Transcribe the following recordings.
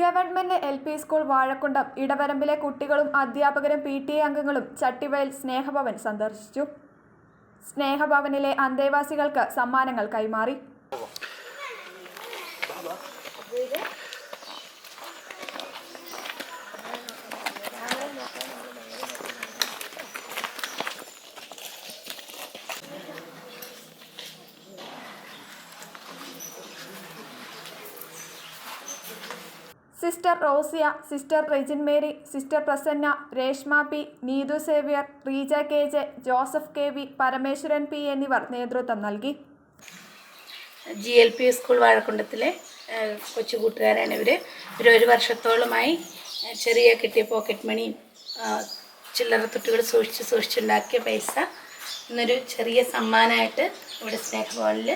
Government L P school Vazhakkundam ഇടവരമ്പിലെ കുട്ടികളും അധ്യാപകരും P T A അംഗങ്ങളും ചട്ടിവയൽ സ്നേഹഭവൻ സന്ദർശിച്ചു. സ്നേഹഭവനിലെ അന്തേവാസികൾക്ക് സമ്മാനങ്ങൾ കൈമാറി. Sister Rosia sister Rejin Mary sister Prasanna Reshma P Neethu Xavier Reeja K J Joseph K V Parameswaran P എന്നിവർ നേതൃത്വം നൽകി. ജി എൽ പി സ്കൂൾ വാഴക്കുണ്ടത്തിലെ കൊച്ചു കൂട്ടുകാരാണ് ഇവർ ഇവർ ഒരു വർഷത്തോളമായി ചെറിയ കിട്ടിയ പോക്കറ്റ് മണി ചില്ലറ തുട്ടുകൾ സൂക്ഷിച്ച് സൂക്ഷിച്ചുണ്ടാക്കിയ പൈസ ഇന്നൊരു ചെറിയ സമ്മാനമായിട്ട് ഇവിടെ സ്നേഹ ബോളിൽ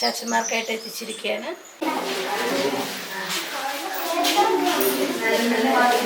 ചാച്ചന്മാർക്കായിട്ട് എത്തിച്ചിരിക്കുകയാണ്.